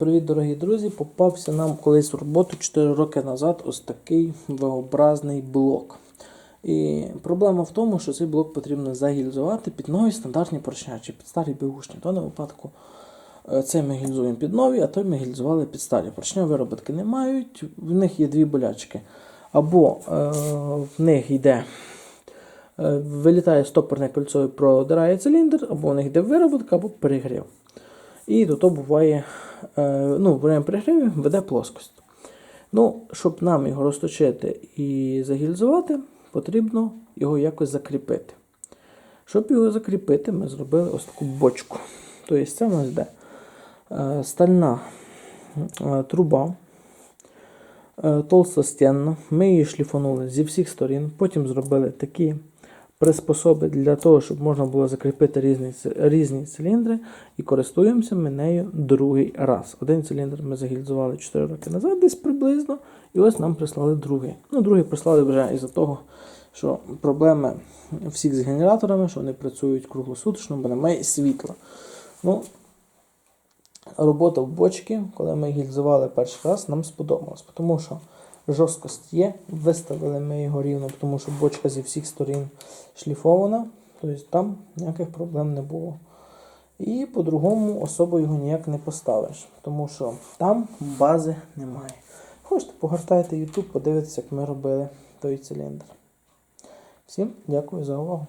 Привіт, дорогі друзі! Попався нам колись в роботу 4 роки назад ось такий V-образний блок. І проблема в тому, що цей блок потрібно загільзувати під нові стандартні поршня чи під старі бігушні. В даному випадку е, цей ми гільзуємо під нові, а той ми гільзували під старі. Поршня виробітки не мають, в них є дві болячки. Або е, в них йде е, вилітає стопорне кольцо і продирає циліндр, або в них йде виробітка, або перегрів. І до того буває, ну, время перегріву веде плоскость. Ну, щоб нам його розточити і загільзувати, потрібно його якось закріпити. Щоб його закріпити, ми зробили ось таку бочку. Тобто це в нас йде е, стальна е, труба, е, толстостінна. Ми її шліфанули зі всіх сторін. Потім зробили такі приспособи для того, щоб можна було закріпити різні, різні циліндри. І користуємося ми нею другий раз. Один циліндр ми загільзували 4 роки назад, десь приблизно. І ось нам прислали другий. Ну, другий прислали вже із-за того, що проблеми всіх з генераторами, що вони працюють круглосуточно, бо немає світла. Ну, робота в бочці, коли ми гільзували перший раз, нам сподобалась, тому що жорсткость є, виставили ми його рівно, тому що бочка зі всіх сторін шліфована, тобто там ніяких проблем не було. І по-другому особо його ніяк не поставиш, тому що там бази немає. Хочете, погортайте YouTube, подивитися, як ми робили той циліндр. Всім дякую за увагу.